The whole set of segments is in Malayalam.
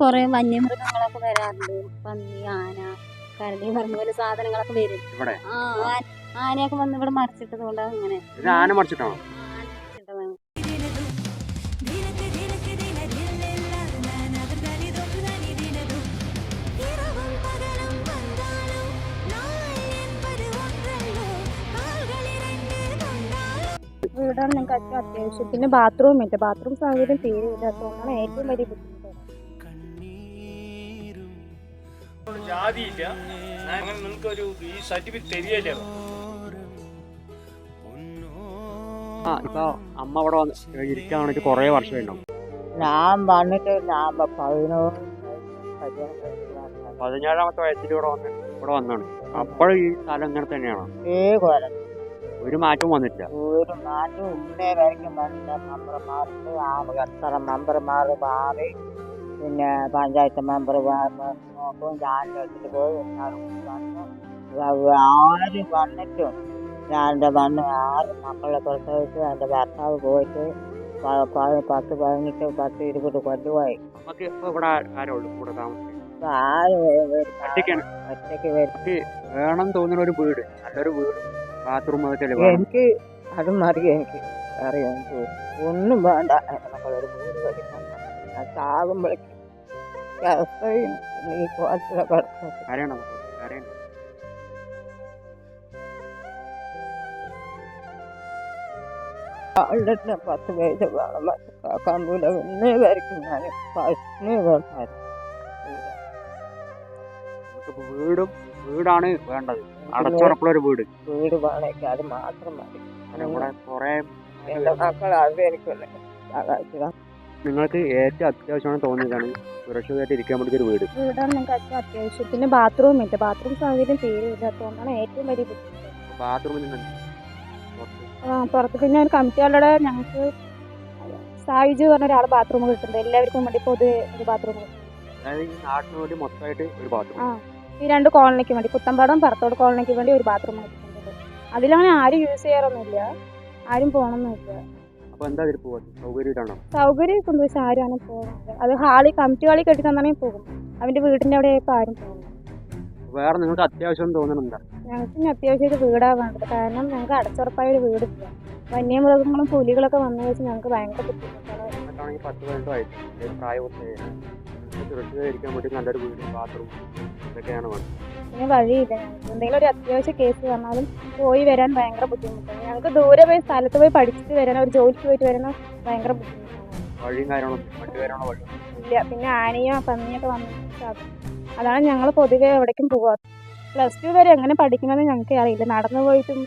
കുറെ വന്യമൃഗങ്ങളൊക്കെ വരാറുണ്ട്. പന്നി ആന കരടി പറഞ്ഞ പോലെ സാധനങ്ങളൊക്കെ വരും. ഇവിടെ? ആ ആനയൊക്കെ വന്ന് ഇവിടെ മറിച്ചിട്ടത് കൊണ്ടാണ് ഇങ്ങനെ ആന മറിച്ചിട്ടോ വീടാണ് ഞങ്ങൾക്ക് അത്യാവശ്യം പിന്നെ ബാത്റൂം ബാത്റൂം സൗകര്യം തീരെ ഇല്ലാത്തതുകൊണ്ടാണ് ഏറ്റവും വലിയ ബുദ്ധിമുട്ട്. ജാതിയില്ല. അങ്ങനെ നിങ്ങൾക്കൊരു ഈ സർട്ടിഫിക്കറ്റ് തരികയില്ല. ആ ഇപ്പൊ അമ്മ അവിടെ വന്ന് ഇരിക്കാൻ കുറേ വർഷമായിട്ടുണ്ടാവും. ഞാൻ വന്നിട്ട് ഞാൻ പതിനോറ്. പതിനേഴാമത്തെ വയസ്സിൽ ഇവിടെ വന്ന് ഇവിടെ വന്നാണ്. അപ്പോഴും ഈ സ്ഥലം ഇങ്ങനെ തന്നെയാണോ. ഏ കൊല്ലം ഒരു മാറ്റവും വന്നിട്ടില്ല. ഒരു മാറ്റവും ഇന്നേ വരയ്ക്കും. വന്നില്ല മെമ്പർമാർക്ക് ആ മെമ്പർമാർ മാറി. പിന്നെ പഞ്ചായത്ത് മെമ്പർ നോക്കും. ഞാൻ എടുത്തിട്ട് പോയി വന്നു അത് ആര് വന്നിട്ടും ഞാൻ എന്റെ വന്ന് ആറ് മക്കളെ പ്രസവിച്ച് എന്റെ ഭർത്താവ് പോയിട്ട് പത്ത് പതിനെട്ട് പത്ത് ഇരുപത് വരും വേണം തോന്നുന്ന ഒരു വീട്. നല്ലൊരു വീട്. ബാത്റൂം എനിക്ക് അത് അറിയാം എനിക്ക്. അറിയാം. എനിക്ക് ഒന്നും വേണ്ട. നമ്മളൊരു വീട് പഠിക്കണം ചാകുമ്പോഴേക്കും പത്ത് പേര് കമ്പൂല ഒന്നേ വരയ്ക്കും ഞാൻ വീടും വീടാണ് വേണ്ടത് അടച്ചുറപ്പുള്ള ഒരു വീട് വീട് വേണമെങ്കിൽ അത് മാത്രം മതി എന്റെ മക്കൾ അത് എനിക്കല്ലേ നിങ്ങൾക്ക് ഏറ്റവും അത്യാവശ്യമാണ് തോന്നിയതാണ് സുരക്ഷിതമായിട്ട് ഇരിക്കാൻ വേണ്ടി ഒരു വീട്. വീടാണ് ഞങ്ങൾക്ക് ഏറ്റവും അത്യാവശ്യം. പിന്നെ ബാത്റൂം ഇല്ല. ബാത്റൂം സൗകര്യം തീരെ ഇല്ലാത്തതുകൊണ്ടാണ് ഏറ്റവും വലിയ ബുദ്ധിമുട്ട്. ബാത്റൂമിൽ നിന്ന് ആ, പുറത്ത് പിന്നെ ഒരു കമ്മിറ്റികളുടെ ഞങ്ങൾക്ക് സായുജ് പറഞ്ഞ ഒരാൾ ബാത്റൂം കിട്ടുന്നുണ്ട്. എല്ലാവർക്കും വേണ്ടി പൊതു ഒരു ബാത്റൂം അതായത് ഈ നാട്ടിന് വേണ്ടി മൊത്തമായിട്ട് ഒരു ബാത്റൂം ആ ഈ രണ്ട് കോളനിക്ക് വേണ്ടി പുത്തമ്പാടം പറത്തോട് കോളനിക്ക് വേണ്ടി ഒരു ബാത്റൂം കിട്ടുന്നുണ്ട്. അതിലങ്ങനെ ആരും യൂസ് ചെയ്യാറൊന്നുമില്ല. ആരും പോകണമെന്നില്ല അപ്പൊ എന്താ ഇതിൽ പോവാ? സൗകര്യമായിട്ടാണോ സൗകര്യമൊക്കെ പക്ഷെ ആരും അങ്ങനെ പോകുന്നില്ല അത് ഹാളി കമ്മിറ്റി ഹാളി കെട്ടി തന്നാണെങ്കിൽ പോകും അവന്റെ വീടിന്റെ അവിടെ ഇപ്പോൾ ആരും പോകുന്നു വേറെ നിങ്ങൾക്ക് അത്യാവശ്യം തോന്നുന്നുണ്ടാ ഞങ്ങൾക്ക് ഇനി അത്യാവശ്യം ഒരു വേണ്ടത്. കാരണം ഞങ്ങൾക്ക് അടച്ചുറപ്പായ ഒരു വീടില്ല. വന്യമൃഗങ്ങളും പുലികളൊക്കെ വന്നു വെച്ച് ഞങ്ങൾക്ക് ഭയങ്കര ബുദ്ധിമുട്ടാണ്. പത്ത് പതിനെട്ട് വയസ്സ്. പ്രായപൂർത്തിയായി സുരക്ഷിതമായിരിക്കാൻ വേണ്ടി നല്ലൊരു വീട് ബാത്റൂം ഇതൊക്കെയാണ് വേണ്ടത്. പിന്നെ വഴിയില്ല. ഞങ്ങൾക്ക് എന്തെങ്കിലും ഒരു അത്യാവശ്യ കേസ് വന്നാലും പോയി വരാൻ ഭയങ്കര ബുദ്ധിമുട്ടാണ്. ഞങ്ങൾക്ക് ദൂരെ പോയി സ്ഥലത്ത് പോയി പഠിച്ചിട്ട് വരാനോ ഒരു ജോലിക്ക് പോയിട്ട് വരാനോ ഭയങ്കര ബുദ്ധിമുട്ടാണ്. ഇല്ല. പിന്നെ ആനയോ പന്നിയൊക്കെ വന്നു അതാണ് ഞങ്ങൾ പൊതുവെ എവിടേക്കും പോകാറ് പ്ലസ് ടു വരെ എങ്ങനെ പഠിക്കണമെന്ന് ഞങ്ങൾക്ക് അറിയില്ല. നടന്നു പോയിട്ടും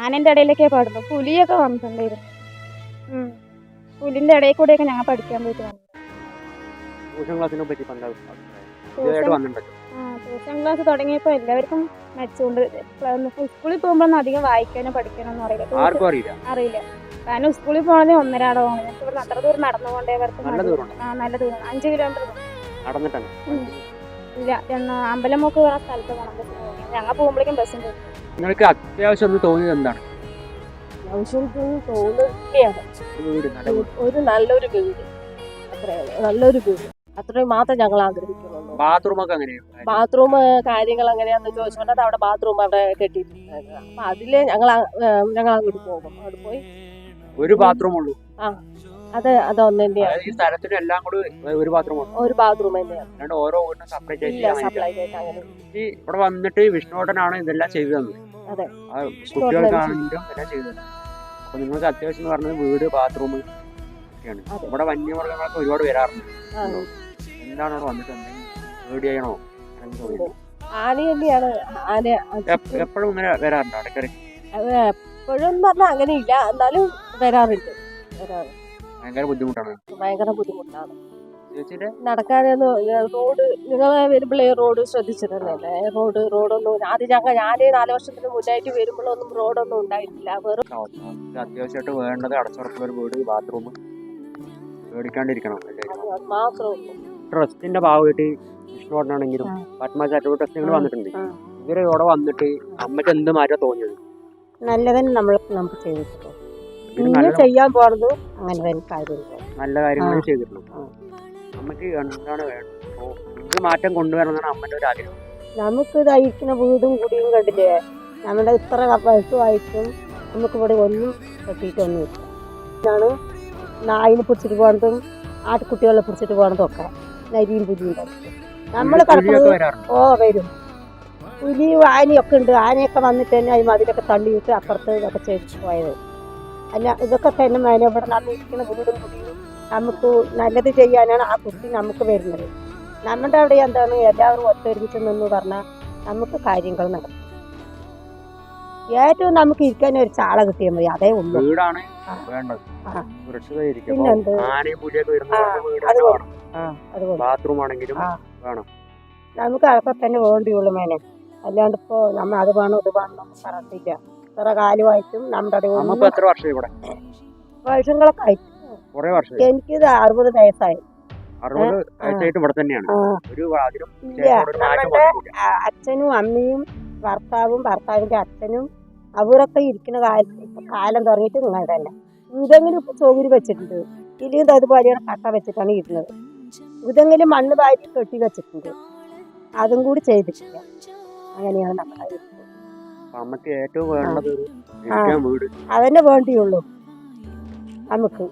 ആനന്റെ ഇടയിലൊക്കെ പാടുന്നു പുലിയൊക്കെ വന്നിട്ടുണ്ടായിരുന്നു. പുലിന്റെ ഇടയിൽ കൂടെയൊക്കെ ഞങ്ങൾ പഠിക്കാൻ പോയിട്ട് വന്നു. ട്യൂഷൻ ക്ലാസ്സിനെ പറ്റി ട്യൂഷൻ ക്ലാസ് തുടങ്ങിയപ്പോൾ എല്ലാവർക്കും മരിച്ചുകൊണ്ട് സ്കൂളിൽ പോകുമ്പോഴൊന്നും അധികം വായിക്കാനോ പഠിക്കാനോ ഒന്നും അറിയില്ല ആർക്കും അറിയില്ല. അറിയില്ല. കാരണം സ്കൂളിൽ പോകണത് ഒന്നരാടോ ഞങ്ങൾക്ക് ഇവിടെ അത്ര ദൂരം നടന്നു പോകണ്ടേ? അവർക്ക് നല്ല മടി. ആ നല്ല ദൂരം. അഞ്ച് കിലോമീറ്റർ നടന്നിട്ടാണ് ഇല്ല അമ്പലം അമ്പലമൊക്കെ വേറെ സ്ഥലത്ത് പോകണം ബസ് ഞങ്ങൾ പോകുമ്പോഴേക്കും ബസ് പോകും. നിങ്ങൾക്ക് അത്യാവശ്യം ഒന്ന് തോന്നിയത് എന്താണ്? ഒരു നല്ലൊരു വീട്. അത്രയാണ് നല്ലൊരു വീട്. അത്രയും മാത്രം ഞങ്ങൾ ആഗ്രഹിക്കുന്നുള്ളൂ. ബാത്റൂം ഒക്കെ അങ്ങനെയാണ് ബാത്റൂം കാര്യങ്ങൾ എങ്ങനെയാന്ന് ചോദിച്ചുകൊണ്ട് അവിടെ ബാത്റൂം അവിടെ കെട്ടിയിട്ടുണ്ടായിരുന്നു. അപ്പൊ അതിൽ ഞങ്ങൾ ഞങ്ങൾ അങ്ങോട്ട് പോകും. അവിടെ പോയി. ഒരു ബാത്റൂം ഉള്ളൂ. അത് അതൊന്നു തന്നെയാണ് ഈ സ്ഥലത്തിന് എല്ലാം കൂടി ഒരു ബാത്റൂം ഉള്ളൂ. ഒരു ബാത്റൂം തന്നെയാണ് ഓരോ വീടിനും സെപ്പറേറ്റ് ആയിട്ട് അങ്ങനെ ഈ ഇവിടെ വന്നിട്ട് വിഷ്ണുവേട്ടനാണ് ഇതെല്ലാം ചെയ്തു തന്നത്. അതെ. ആ കുട്ടികൾക്കാണെങ്കിലും എല്ലാം ചെയ്തു തന്നത്. അപ്പൊ നിങ്ങൾക്ക് അത്യാവശ്യം എന്ന് പറഞ്ഞത് വീട് ബാത്റൂം ഒക്കെയാണ്. അതെ. ഇവിടെ വന്യമൃഗങ്ങളൊക്കെ ഒരുപാട് വരാറുണ്ട്. ആ, എന്താണ് അവിടെ വന്നിട്ട്? എന്തെങ്കിലും പേടിയാണോ? തോന്നിയത് ആന എപ്പോഴും ഇങ്ങനെ വരാറുണ്ടോ ഇടയ്ക്കറി എപ്പോഴും പറഞ്ഞാൽ അങ്ങനെ ഇല്ല എന്നാലും വരാറുണ്ട്. വരാറുണ്ട്. ഭയങ്കര ബുദ്ധിമുട്ടാണ്? ഭയങ്കര ബുദ്ധിമുട്ടാണ്. നടക്കാനൊന്നും റോഡ് നിങ്ങൾ വരുമ്പോഴേ റോഡ് ശ്രദ്ധിച്ചിരുന്നല്ലേ? റോഡ് റോഡൊന്നും ആദ്യം ഞങ്ങൾ ഞാൻ നാല് വർഷത്തിന് മുന്നായിട്ട് വരുമ്പോഴൊന്നും റോഡൊന്നും ഉണ്ടായിട്ടില്ല വെറും അത്യാവശ്യമായിട്ട് വേണ്ടത് അടച്ചുറപ്പുള്ള ഒരു വീട് ബാത്റൂം. പേടിക്കാണ്ടിരിക്കണം മാത്രമേ ഉള്ളൂ. ട്രസ്റ്റിന്റെ ഭാഗമായിട്ട് വിഷ്ണുവേട്ടനാണെങ്കിലും ആ. പത്മ ചാരിറ്റബിൾ ട്രസ്റ്റുകൾ ആ. വന്നിട്ടുണ്ട്. ഇവരെ ഇവിടെ വന്നിട്ട് അമ്മയ്ക്ക് എന്ത് മാറ്റാ തോന്നിയത്? നല്ലതന്നെ നമ്മൾ നമുക്ക് ചെയ്തിട്ടുള്ളൂ ഇനി ചെയ്യാൻ പോണത് അങ്ങനെ തന്നെ കാര്യമില്ല. നല്ല കാര്യങ്ങൾ ചെയ്തിട്ടുള്ളൂ ആ. അമ്മയ്ക്ക് എന്താണ് ഇത് മാറ്റം കൊണ്ടുവരണം എന്നാണ് അമ്മന്റെ ഒരു ആഗ്രഹം. നമുക്ക് ഇതായിരിക്കുന്ന വീടും കുടിയും കണ്ടില്ലേ? നമ്മുടെ ഇത്ര വയസ്സുമായിട്ടും നമുക്ക് ഇവിടെ ഒന്നും കെട്ടിയിട്ടൊന്നുമില്ല ഇതാണ് നായിനെ പിടിച്ചിട്ട് പോകണതും ആട്ടുകുട്ടികളെ പിടിച്ചിട്ട് പോകണതും ഒക്കെ. നരിയും പുലിയും നമ്മൾ കിടക്കുന്നത് ഓ വരും. പുലി ആനയൊക്കെ ഉണ്ട്. ആനയൊക്കെ വന്നിട്ട് തന്നെ അതിന് അതിലൊക്കെ തള്ളിയിട്ട് അപ്പുറത്ത് ഇതൊക്കെ ചേച്ചി പോയത്. അല്ല ഇതൊക്കെ തന്നെ മേലെ ഇവിടെ നമ്മിരിക്കുന്ന വീടും കുടിയും നമുക്ക് നല്ലത് ചെയ്യാനാണ് ആ കുട്ടി നമുക്ക് വരുന്നത്. നമ്മുടെ അവിടെ എന്താണ് എല്ലാവരും ഒത്തൊരുമിച്ച് നിന്ന് പറഞ്ഞാൽ നമുക്ക് കാര്യങ്ങൾ നടക്കും. ഏറ്റവും നമുക്ക് ഇരിക്കാൻ ഒരു ചാള കിട്ടിയാൽ മതി. അതേ ഉള്ളൂ. വീടാണ്. വേണ്ടത്. ബാത്റൂം ആണെങ്കിലും. വേണം. നമുക്ക് അതൊക്കെ തന്നെ വേണ്ടിയുള്ളൂ മേനെ. അല്ലാണ്ട് ഇപ്പോ നമ്മ അത് വേണം ഇത് വേണം നമുക്ക് പറഞ്ഞില്ല ഇത്ര കാലമായിട്ടും നമ്മുടെ ഇപ്പൊ എത്ര വർഷം ഇവിടെ? വർഷങ്ങളൊക്കെ ആയി. കുറെ വർഷം എനിക്കിത് അറുപത് വയസ്സായി. അറുപത് വയസ്സായിട്ട് ഇവിടെ തന്നെയാണ്. ഒരു അച്ഛനും അമ്മയും ഭർത്താവും ഭർത്താവിന്റെ അച്ഛനും അവരൊക്കെ ഇരിക്കുന്ന കാലം കാലം തുടങ്ങിയിട്ട് നിങ്ങൾ തന്നെ എന്തെങ്കിലും ഇപ്പൊ ചോകിരി വെച്ചിട്ടുണ്ട്. ഇല്ലെങ്കിൽ അതുപോലെയാണ് കട്ട വെച്ചിട്ടാണ് ഇരുന്നത് ഇതെങ്കിലും മണ്ണ് വാരി കെട്ടി വെച്ചിട്ടുണ്ട്. അതും കൂടി ചെയ്തിട്ടില്ല. അങ്ങനെയാണ് നമ്മുടെ. അമ്മയ്ക്ക് ഏറ്റവും വേണ്ടത് അതന്നെ വേണ്ടിയുള്ളൂ. നമുക്ക്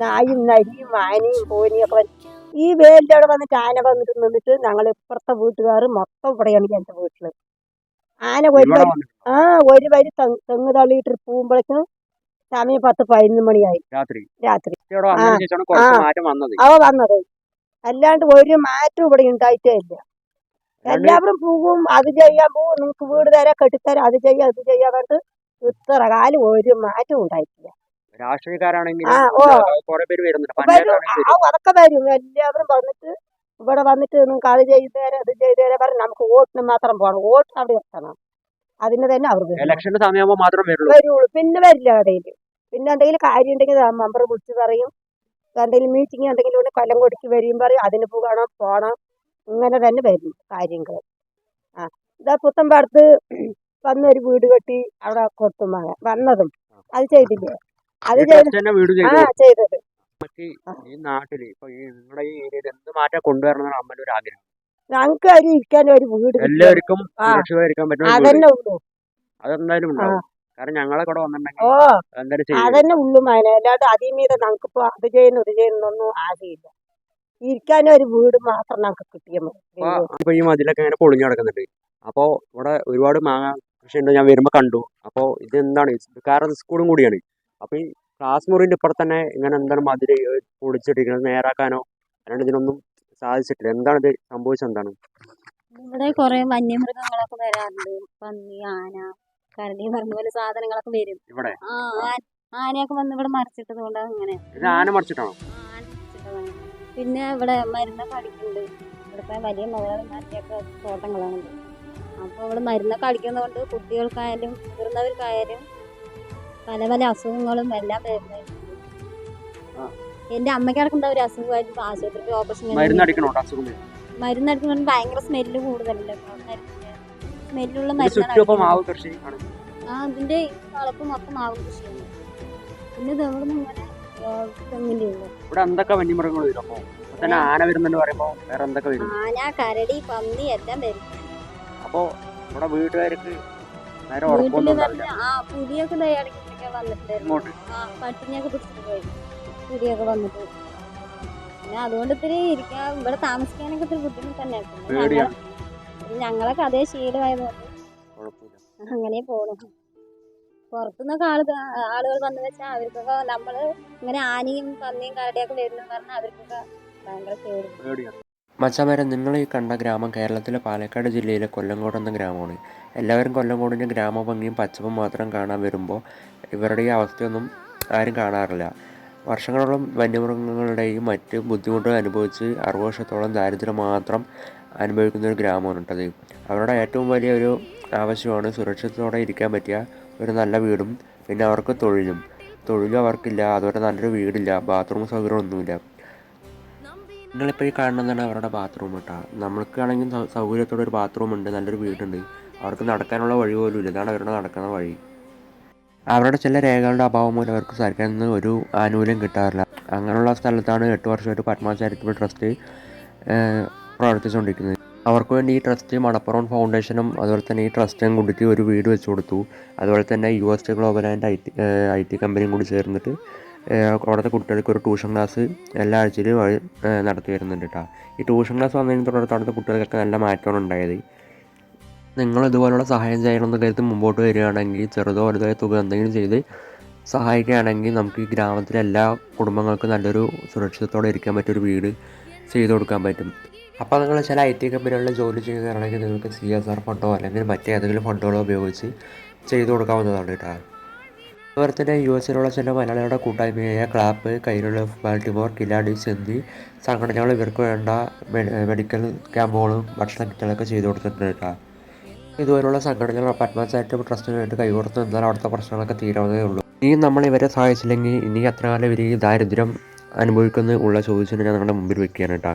നായും നരിയും ആനയും പോനിയും ഒക്കെ ഈ വേലിന്റെ അവിടെ വന്നിട്ട് ആന വന്നിട്ട് നിന്നിട്ട് ഞങ്ങൾ ഇപ്പുറത്തെ വീട്ടുകാർ മൊത്തം ഇവിടെയാണ് എന്റെ വീട്ടിൽ. ആന ഒരു വരി ആ ഒരു വരി തെങ്ങ് തള്ളിയിട്ട് പോകുമ്പോഴേക്കും സമയം പത്ത് പതിനൊന്ന് മണിയായി. രാത്രി. രാത്രി. ആ. അവ വന്നത്. അല്ലാണ്ട് ഒരു മാറ്റം ഇവിടെ ഉണ്ടായിട്ടേ ഇല്ല എല്ലാവരും പോകും അത് ചെയ്യാൻ പോകും നിങ്ങൾക്ക് വീട് തരാം കെട്ടിത്തരാം അത് ചെയ്യാം ഇത് ചെയ്യാൻ പറഞ്ഞിട്ട് ഇത്ര കാലം ഒരു മാറ്റം ഉണ്ടായിട്ടില്ല. രാഷ്ട്രീയക്കാരാണെങ്കിലും അതൊക്കെ വരും. എല്ലാവരും വന്നിട്ട് ഇവിടെ വന്നിട്ട് നിങ്ങൾക്ക് അത് ചെയ്തു തരാം ഇത് ചെയ്തു തരാം പറഞ്ഞ് നമുക്ക് വോട്ടിന് മാത്രം പോകണം വോട്ട് അവിടെ എത്തണം. അതിന് തന്നെ അവർ വരും. ഇലക്ഷന്റെ സമയമാകുമ്പോൾ മാത്രം വരുള്ളൂ. പിന്നെ വരില്ല കടയിൽ പിന്നെ എന്തെങ്കിലും കാര്യം ഉണ്ടെങ്കിൽ മെമ്പർ വിളിച്ച് പറയും. എന്തെങ്കിലും മീറ്റിംഗ് എന്തെങ്കിലും ഉണ്ട് കൊല്ലം കൊടുക്കി വരും പറയും. അതിന് പോകണം പോകണം ഇങ്ങനെ തന്നെ വരും കാര്യങ്ങൾ. ആ ഇതാ പുത്തമ്പാടത്ത് പാടത്ത് ഒരു വീട് കെട്ടി അവിടെ കൊടുത്തു മകൻ. വന്നതും. അത് ചെയ്തില്ലേ? അത് ചെയ്തത് ചെയ്ത് ആ ചെയ്തു. ചെയ്തത്. ഈ നാട്ടിൽ ഇപ്പൊ ഈ നിങ്ങളുടെ ഈ ഏരിയയിൽ എന്ത് മാറ്റം കൊണ്ടുവരണം എന്നാണ് ഒരു ആഗ്രഹം. ഞങ്ങൾക്ക് അതിന് ഇരിക്കാൻ ഒരു വീട് എല്ലാവർക്കും അതന്നെ ഉള്ളൂ. അതെന്തായാലും ഉണ്ടാവും. കാരണം ഞങ്ങളെ കൂടെ വന്നിട്ടുണ്ടെങ്കിൽ ഓ എന്തായാലും ചെയ്യും. അതന്നെ ഉള്ളു മകനെ അല്ലാണ്ട് അതീ മീതെ ഞങ്ങൾക്കിപ്പോ അത് ചെയ്യുന്നു ഇത് ചെയ്യുന്നൊന്നും ആശയില്ല. ഇരിക്കാനും ഒരു വീട് മാത്രം ഞങ്ങൾക്ക് കിട്ടിയ മതി. അപ്പൊ ഇപ്പൊ ഈ മതിലൊക്കെ ഇങ്ങനെ പൊളിഞ്ഞു കിടക്കുന്നുണ്ട് അപ്പോ ഇവിടെ ഒരുപാട് മാങ്ങ കൃഷി ഉണ്ട് ഞാൻ വരുമ്പോ കണ്ടു. അപ്പോ ഇത് എന്താണ്? ഇത് കാരണം സ്കൂളും കൂടിയാണ്. അപ്പൊ ഈ ക്ലാസ് മുറിന്റെ ഇപ്പുറത്ത് തന്നെ ഇങ്ങനെ എന്താണ് മതിൽ പൊളിച്ചിട്ടിരിക്കുന്നത് നേരാക്കാനോ അല്ലാണ്ട് ഇതിനൊന്നും സാധിച്ചിട്ടില്ല. എന്താണ് ഇത് സംഭവിച്ചത് എന്താണ്? ഇവിടെ കുറെ വന്യമൃഗങ്ങളൊക്കെ വരാറുണ്ട്. പന്നി ആന കരടി പറഞ്ഞ പോലെ സാധനങ്ങളൊക്കെ വരും. ഇവിടെ? ആ ആ- ആനയൊക്കെ വന്ന് ഇവിടെ മറിച്ചിട്ടത് കൊണ്ടാണ് അങ്ങനെ. ഇത് ആന മറിച്ചിട്ടാണോ? ആന മറിച്ചിട്ടതാണ് പിന്നെ ഇവിടെ മരുന്നൊക്കെ അടിക്കുന്നുണ്ട്. ഇവിടുത്തെ വലിയ മുതലാളിമാരുടെയൊക്കെ തോട്ടങ്ങളാണ്. അപ്പോൾ ഇവിടെ മരുന്നൊക്കെ അടിക്കുന്നതുകൊണ്ട് കുട്ടികൾക്കായാലും മുതിർന്നവർക്കായാലും പല പല അസുഖങ്ങളും എല്ലാം വരുന്നത് ആ. എന്റെ അമ്മയ്ക്ക് കിടക്കുന്ന ഒരു അസുഖമായിട്ട് ആശുപത്രിക്ക് ഓപ്പറേഷൻ മരുന്ന് അടിക്കണോ? അസുഖം ഭയങ്കര സ്മെല്ല് കൂടുതലല്ലേ? മരുന്നിന് സ്മെല്ലുള്ള മരുന്നാണ്. മാവ് കൃഷി ആ അതിന്റെ ഈ കളപ്പ് മൊത്തം മാവ് കൃഷിയാണ് പിന്നെ നിന്ന് ഇങ്ങനെ തെങ്ങിന്റെ ഇവിടെ എന്തൊക്കെ വന്യമൃഗങ്ങൾ വരും അപ്പൊ? ആന വരുന്നുണ്ട് പറയുമ്പോ വേറെ എന്തൊക്കെ വരും? ആന കരടി പന്നി എല്ലാം വരും. അപ്പോ നമ്മുടെ വീട്ടുകാർക്ക് നേരെ ഉറപ്പൊന്നും ആ പുലിയൊക്കെ വന്നിട്ടുണ്ടായിരുന്നു ആ പട്ടിനെയൊക്കെ പിടിച്ചിട്ട് പോയി. പുലിയൊക്കെ വന്നിട്ട്. പിന്നെ അതുകൊണ്ട് ഇത്തിരി ഇരിക്കാൻ ഇവിടെ താമസിക്കാനൊക്കെ ഇത്തിരി ബുദ്ധിമുട്ട് തന്നെയാണ്. പിന്നെ ഞങ്ങളൊക്കെ അതേ ശീലമായതുകൊണ്ട് അങ്ങനെ പോണു. പുറത്തുനിന്നൊക്കെ ആൾ ആളുകൾ വന്നു വെച്ചാൽ അവർക്കൊക്കെ നമ്മൾ ഇങ്ങനെ ആനയും പന്നിയും കരടിയൊക്കെ വരുന്നു പറഞ്ഞാൽ അവർക്കൊക്കെ ഭയങ്കര പേടി. പേടിയാണ്. മച്ചാമാരെ നിങ്ങൾ ഈ കണ്ട ഗ്രാമം കേരളത്തിലെ പാലക്കാട് ജില്ലയിലെ കൊല്ലങ്കോട് എന്ന ഗ്രാമമാണ്. എല്ലാവരും കൊല്ലങ്കോടിന്റെ ഗ്രാമഭംഗിയും പച്ചപ്പും മാത്രം കാണാൻ വരുമ്പോൾ ഇവരുടെ ഈ അവസ്ഥയൊന്നും ആരും കാണാറില്ല. വർഷങ്ങളോളം വന്യമൃഗങ്ങളുടെയും മറ്റ് ബുദ്ധിമുട്ടുകൾ അനുഭവിച്ച് അറുപത് വർഷത്തോളം ദാരിദ്ര്യം മാത്രം അനുഭവിക്കുന്ന ഒരു ഗ്രാമമാണ് കേട്ടത് അവരുടെ ഏറ്റവും വലിയ ഒരു ആവശ്യമാണ് സുരക്ഷിതത്തോടെ ഇരിക്കാൻ പറ്റിയ ഒരു നല്ല വീടും പിന്നെ അവർക്ക് തൊഴിലും. തൊഴിലും അവർക്കില്ല അതുപോലെ നല്ലൊരു വീടില്ല ബാത്റൂം സൗകര്യമൊന്നുമില്ല നിങ്ങളിപ്പോൾ ഈ കാണുന്നതാണ് അവരുടെ ബാത്റൂം കേട്ടോ. നമ്മൾക്കാണെങ്കിൽ സൗകര്യത്തോടെ ഒരു ബാത്റൂം ഉണ്ട് നല്ലൊരു വീടുണ്ട്. അവർക്ക് നടക്കാനുള്ള വഴി പോലും ഇല്ല. ഇതാണ് അവരുടെ നടക്കുന്ന വഴി. അവരുടെ ചില രേഖകളുടെ അഭാവം മൂലം അവർക്ക് സർക്കാരിൽ നിന്ന് ഒരു ആനുകൂല്യം കിട്ടാറില്ല. അങ്ങനെയുള്ള സ്ഥലത്താണ് എട്ട് വർഷമായിട്ട് പത്മ ചാരിറ്റബിൾ ട്രസ്റ്റ് പ്രവർത്തിച്ചുകൊണ്ടിരിക്കുന്നത്. അവർക്ക് വേണ്ടി ഈ ട്രസ്റ്റ് മണപ്പുറം ഫൗണ്ടേഷനും അതുപോലെ തന്നെ ഈ ട്രസ്റ്റും കൂടിയിട്ട് ഒരു വീട് വെച്ച് കൊടുത്തു. അതുപോലെ തന്നെ U S T global and I T I T കമ്പനിയും കൂടി ചേർന്നിട്ട് അവിടുത്തെ കുട്ടികൾക്ക് ഒരു ട്യൂഷൻ ക്ലാസ് എല്ലാ ആഴ്ചയിലും നടത്തി വരുന്നുണ്ട് കേട്ടോ ഈ ട്യൂഷൻ ക്ലാസ് വന്നതിന് തുടർന്ന് അവിടുത്തെ കുട്ടികൾക്കൊക്കെ നല്ല മാറ്റമാണ് ഉണ്ടായത്. നിങ്ങൾ ഇതുപോലുള്ള സഹായം ചെയ്യണമെന്ന് കരുതി മുമ്പോട്ട് വരികയാണെങ്കിൽ ചെറുതോ വലുതോ തുക എന്തെങ്കിലും ചെയ്ത് സഹായിക്കുകയാണെങ്കിൽ നമുക്ക് ഈ ഗ്രാമത്തിലെ എല്ലാ കുടുംബങ്ങൾക്കും നല്ലൊരു സുരക്ഷിതത്തോടെ ഇരിക്കാൻ പറ്റിയൊരു വീട് ചെയ്തു കൊടുക്കാൻ പറ്റും. അപ്പോൾ നിങ്ങൾ ചില ഐ ടി കമ്പനികളിൽ ജോലി ചെയ്യുകയാണെങ്കിൽ നിങ്ങൾക്ക് സി എസ് ആർ ഫണ്ടോ അല്ലെങ്കിൽ മറ്റേതെങ്കിലും ഫണ്ടുകളോ ഉപയോഗിച്ച് ചെയ്തു കൊടുക്കാവുന്നതാണ് കേട്ടോ അതുപോലെ തന്നെ യു എസിലുള്ള ചില മലയാളികളുടെ കൂട്ടായ്മയായ ക്ലാപ്പ് കൈരൾ ബാൾട്ടിമോർ കിലാഡിസ് എന്നീ സംഘടനകൾ ഇവർക്ക് വേണ്ട മെഡിക്കൽ ക്യാമ്പുകളും ഭക്ഷണ കിറ്റുകളൊക്കെ ചെയ്തു കൊടുത്തിട്ടുണ്ട് കേട്ടോ ഇതുപോലുള്ള സംഘടനകൾ ചാരിറ്റബിൾ ട്രസ്റ്റിന് വേണ്ടി കൈകോർത്ത് നിന്നാൽ അവിടുത്തെ പ്രശ്നങ്ങളൊക്കെ തീരാവുന്നതേ ഉള്ളൂ. ഇനി നമ്മൾ ഇവരെ സഹായിച്ചില്ലെങ്കിൽ ഇനി അത്രകാലം ഇവർ ഈ ദാരിദ്ര്യം അനുഭവിക്കുന്ന ഉള്ള ചോദിച്ചിട്ട് ഞാൻ നിങ്ങളുടെ മുമ്പിൽ വെക്കുകയാണ് കേട്ടോ